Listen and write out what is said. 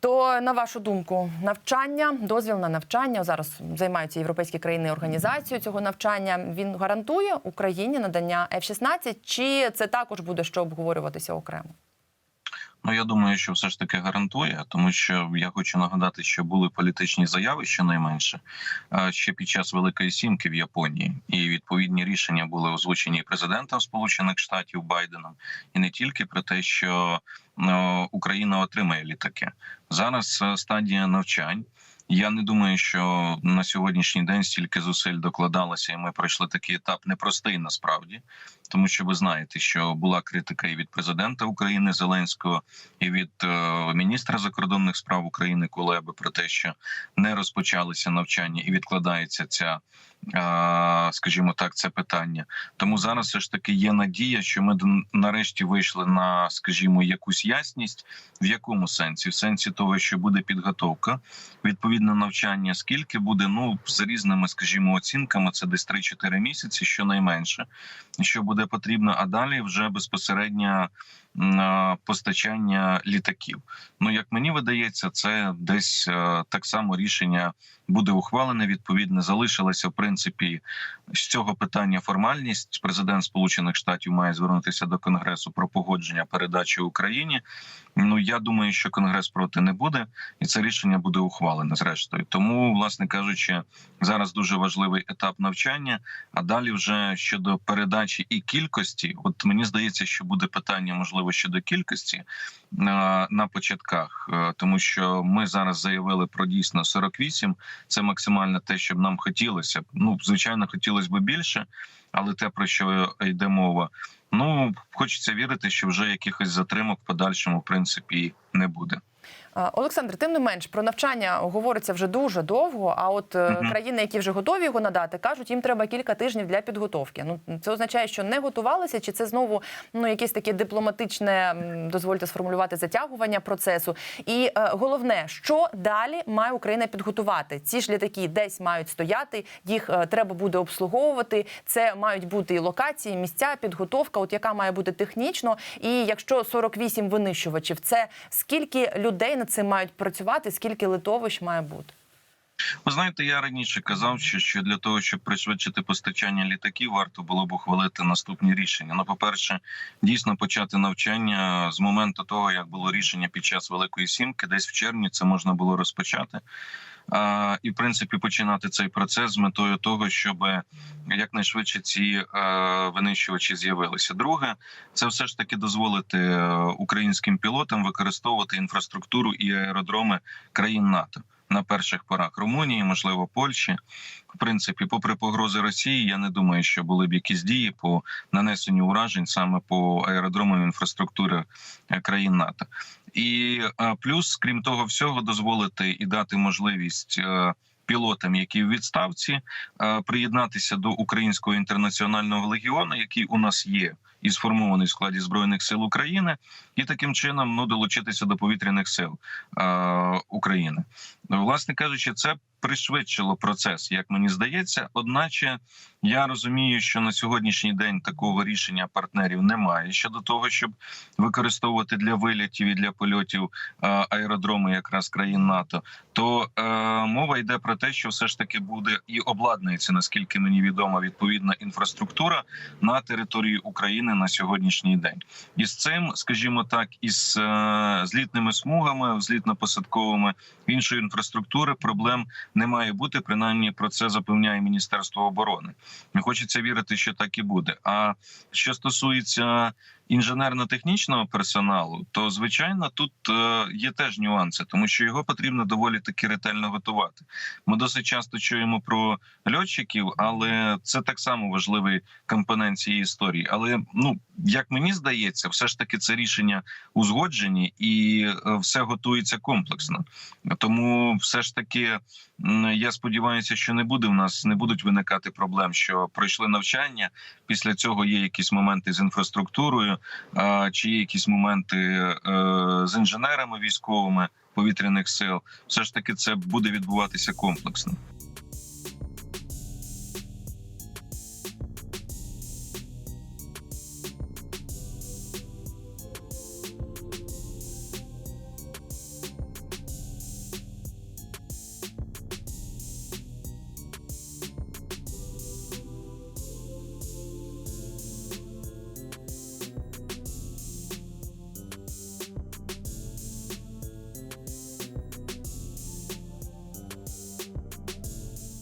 То на вашу думку, навчання, дозвіл на навчання зараз займаються європейські країни організацією цього навчання. Він гарантує Україні надання F-16, чи це також буде що обговорюватися окремо? Ну я думаю, що все ж таки гарантує, тому що я хочу нагадати, що були політичні заяви щонайменше е, ще під час Великої Сімки в Японії, і відповідні рішення були озвучені президентом Сполучених Штатів Байденом, і не тільки про те, що е, Україна отримає літаки. Зараз е, стадія навчань. Я не думаю, що на сьогоднішній день стільки зусиль докладалося, і ми пройшли такий етап непростий насправді, тому що ви знаєте, що була критика і від президента України Зеленського, і від е, міністра закордонних справ України Кулеби про те, що не розпочалися навчання і відкладається ця. Скажімо так, це питання. Тому зараз все ж таки є надія, що ми нарешті вийшли на, скажімо, якусь ясність. В якому сенсі? В сенсі того, що буде підготовка, відповідне навчання. Скільки буде? Ну за різними, скажімо, оцінками, це десь 3-4 місяці, щонайменше, що буде потрібно. А далі вже безпосередньо постачання літаків. Ну як мені видається, це десь е, так само рішення буде ухвалене. Відповідне залишилося в принципі з цього питання формальність. Президент Сполучених Штатів має звернутися до Конгресу про погодження передачі Україні. Ну я думаю, що Конгрес проти не буде, і це рішення буде ухвалене зрештою. Тому, власне кажучи, зараз дуже важливий етап навчання. А далі, вже щодо передачі і кількості, от мені здається, що буде питання можливо щодо кількості на, на початках, Е, тому що ми зараз заявили про дійсно 48. Це максимально те, що б нам хотілося. Ну звичайно, хотілося б більше, але те про що йде мова. Ну хочеться вірити, що вже якихось затримок в подальшому в принципі не буде. Е, Олександр, тим не менш про навчання говориться вже дуже довго. А от Мгм. країни, які вже готові його надати, кажуть, їм треба кілька тижнів для підготовки. Ну це означає, що не готувалися, чи це знову ну якесь таке дипломатичне, дозвольте сформулювати затягування процесу. І е, головне, що далі має Україна підготувати? Ці ж літаки десь мають стояти, їх е, треба буде обслуговувати. Це мають бути і локації, місця, підготовка, от яка має бути технічно. І якщо 48 винищувачів, це скільки людей над цим мають працювати, скільки литовищ має бути? Ви знаєте, я раніше казав, що, що для того, щоб пришвидшити постачання літаків, варто було б ухвалити наступні рішення. Ну, по-перше, дійсно почати навчання з моменту того, як було рішення під час Великої Сімки, десь в червні це можна було розпочати. І в принципі починати цей процес з метою того, щоб якнайшвидше ці е, винищувачі з'явилися. Друге, це все ж таки дозволити е, українським пілотам використовувати інфраструктуру і аеродроми країн НАТО на перших порах Румунії, можливо, Польщі. В принципі, попри погрози Росії, я не думаю, що були б якісь дії по нанесенню уражень саме по аеродромам інфраструктури е, країн НАТО. І е, плюс, крім того, всього, дозволити і дати можливість. е, Пілотам, які в відставці, е, приєднатися до українського інтернаціонального легіону, який у нас є і сформований в складі збройних сил України, і таким чином ну долучитися до повітряних сил е, України. Власне кажучи, це пришвидшило процес, як мені здається. Одначе я розумію, що на сьогоднішній день такого рішення партнерів немає щодо того, щоб використовувати для вилітів і для польотів е, аеродроми якраз країн НАТО. То е, мова йде про те, що все ж таки буде і обладнується, наскільки мені відомо, відповідна інфраструктура на території України на сьогоднішній день. І з цим, скажімо так, із е, злітними смугами, злітно-посадковими іншої інфраструктури проблем не має бути. Принаймні про це запевняє Міністерство оборони. Не хочеться вірити, що так і буде. А що стосується інженерно-технічного персоналу, то звичайно тут е, є теж нюанси, тому що його потрібно доволі таки ретельно готувати. Ми досить часто чуємо про льотчиків, але це так само важливий компонент цієї історії. Але ну як мені здається, все ж таки це рішення узгоджені і е, все готується комплексно. Тому все ж таки я сподіваюся, що не буде в нас не будуть виникати проблем, що пройшли навчання. Після цього є якісь моменти з інфраструктурою, а, чи є якісь моменти е, з інженерами військовими повітряних сил. Все ж таки, це буде відбуватися комплексно.